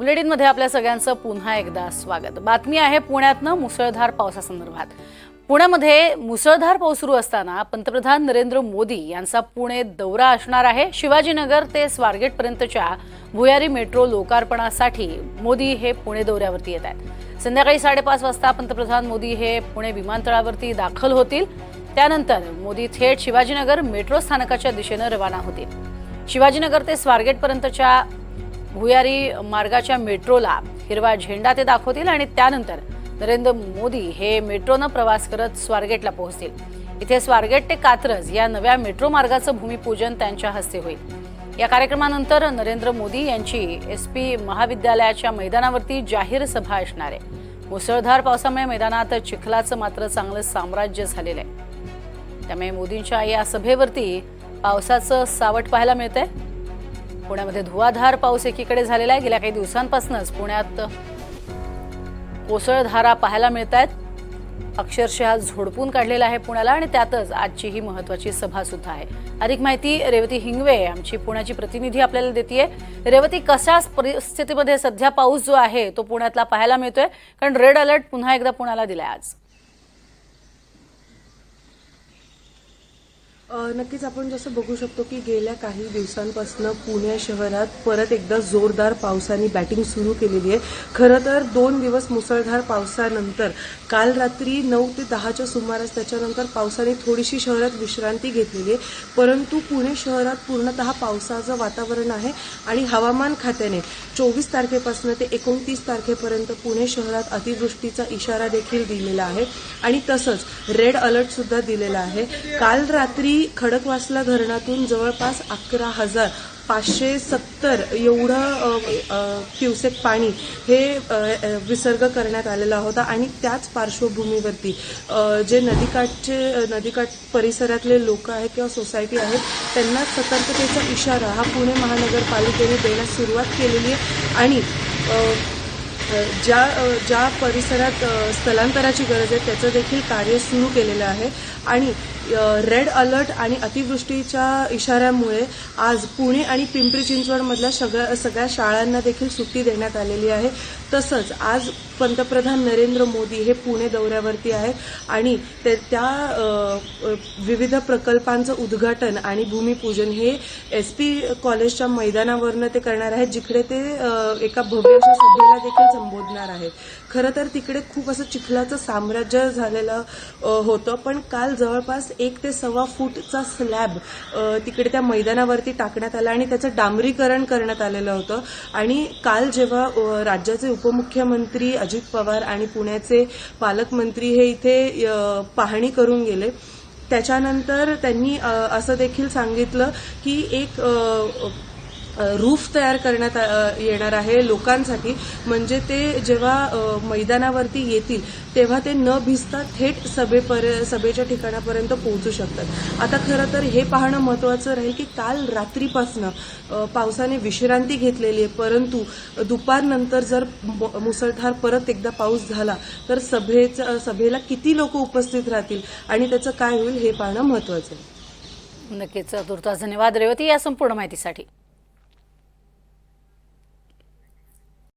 बुलेटिनमध्ये आपल्या सगळ्यांचं पुन्हा एकदा स्वागत. बातमी आहे पुण्यातनं मुसळधार पावसासंदर्भात. पुण्यामध्ये मुसळधार पाऊस सुरू असताना पंतप्रधान नरेंद्र मोदी यांचा पुणे दौरा असणार आहे. शिवाजीनगर ते स्वारगेटपर्यंतच्या भुयारी मेट्रो लोकार्पणासाठी मोदी हे पुणे दौऱ्यावरती येत आहेत. संध्याकाळी साडेपाच वाजता पंतप्रधान मोदी हे पुणे विमानतळावरती दाखल होतील. त्यानंतर मोदी थेट शिवाजीनगर मेट्रो स्थानकाच्या दिशेनं रवाना होतील. शिवाजीनगर ते स्वारगेटपर्यंतच्या भुयारी मार्गाच्या मेट्रोला हिरवा झेंडा ते दाखवतील आणि त्यानंतर नरेंद्र मोदी हे मेट्रोनं प्रवास करत स्वारगेटला पोहोचतील. इथे स्वारगेट ते कात्रज या नव्या मेट्रो मार्गाचं भूमिपूजन त्यांच्या हस्ते होईल. या कार्यक्रमानंतर नरेंद्र मोदी यांची एस पी महाविद्यालयाच्या मैदानावरती जाहीर सभा असणार आहे. मुसळधार पावसामुळे मैदानात चिखलाचं मात्र चांगलं साम्राज्य झालेलं आहे. त्यामुळे मोदींच्या या सभेवरती पावसाचं सावट पाहायला मिळतंय. पुण्यामध्ये धुवाधार पाऊस एकीकडे झालेला आहे. गेल्या काही दिवसांपासूनच पुण्यात कोसळधारा पाहायला मिळत आहेत अक्षरशः झोडपून काढलेला आहे पुण्याला आणि त्यातच आजची ही महत्वाची सभा सुद्धा आहे. अधिक माहिती रेवती हिंगवे आमची पुण्याची प्रतिनिधी आपल्याला देते रेवती कशा परिस्थितीमध्ये सध्या पाऊस जो आहे तो पुण्यातला पाहायला मिळतोय? कारण रेड अलर्ट पुन्हा एकदा पुण्याला दिलाय आज. नक्कीच आपण जसं बघू शकतो की गेल्या काही दिवसांपासून पुणे शहरात परत एकदा जोरदार पावसाने बॅटिंग सुरू केलेली आहे. खरं तर दोन दिवस मुसळधार पावसानंतर काल रात्री नऊ ते दहाच्या सुमारास त्याच्यानंतर पावसाने थोडीशी शहरात विश्रांती घेतलेली आहे. परंतु पुणे शहरात पूर्णतः पावसाचं वातावरण आहे आणि हवामान खात्याने चोवीस तारखेपासून ते एकोणतीस तारखेपर्यंत पुणे शहरात अतिवृष्टीचा इशारा देखील दिलेला आहे. आणि तसंच रेड अलर्टसुद्धा दिलेला आहे. काल रात्री की खडकवासला धरणातून जवळपास अकरा हजार पाचशे सत्तर एवढं क्युसेक पाणी हे विसर्ग करण्यात आलेला होता. आणि त्याच पार्श्वभूमीवरती जे नदीकाठचे नदीकाठ परिसरातले लोक आहेत किंवा सोसायटी आहेत त्यांना सतर्कतेचा इशारा हा पुणे महानगरपालिकेने देण्यास सुरुवात केलेली आहे. आणि ज्या ज्या परिसरात स्थलांतराची गरज आहे त्याचं देखील कार्य सुरू केलेलं आहे. आणि रेड अलर्ट आणि अतिवृष्टीच्या इशाऱ्यामुळे आज पुणे आणि पिंपरी चिंचवडमधल्या सगळ्या सगळ्या शाळांना देखील सुट्टी देण्यात आलेली आहे. तसंच आज पंतप्रधान नरेंद्र मोदी हे पुणे दौऱ्यावरती आहेत. आणि ते त्या विविध प्रकल्पांचं उद्घाटन आणि भूमिपूजन हे एस पी कॉलेजच्या मैदानावरनं ते करणार आहेत जिकडे ते एका भव्य अशा सभेला देखील संबोधणार आहेत. खरं तर तिकडे खूप असं चिखलाचं साम्राज्य झालेलं होतं पण काल जवळपास एक ते सव्वा फूटचा स्लॅब तिकडे त्या मैदानावरती टाकण्यात आला आणि त्याचं डांबरीकरण करण्यात आलेलं होतं. आणि काल जेव्हा राज्याचे उपमुख्यमंत्री अजित पवार आणि पुण्याचे पालकमंत्री हे इथे पाहणी करून गेले. त्याच्यानंतर त्यांनी असं देखील सांगितलं की एक रूफ तयार करण्यात येणार आहे लोकांसाठी. म्हणजे ते जेव्हा मैदानावरती येतील तेव्हा ते न भिजता थेट सभेपर सभेच्या ठिकाणापर्यंत पोहोचू शकतात. आता खरं तर हे पाहणं महत्त्वाचं राहील की काल रात्रीपासनं पावसाने विश्रांती घेतलेली आहे. परंतु दुपारनंतर जर म- मुसळधार परत एकदा पाऊस झाला तर सभेचं सभेला किती लोक उपस्थित राहतील आणि त्याचं काय होईल हे पाहणं महत्त्वाचं आहे. नक्कीच तुर्तास धन्यवाद रेवती या संपूर्ण माहितीसाठी.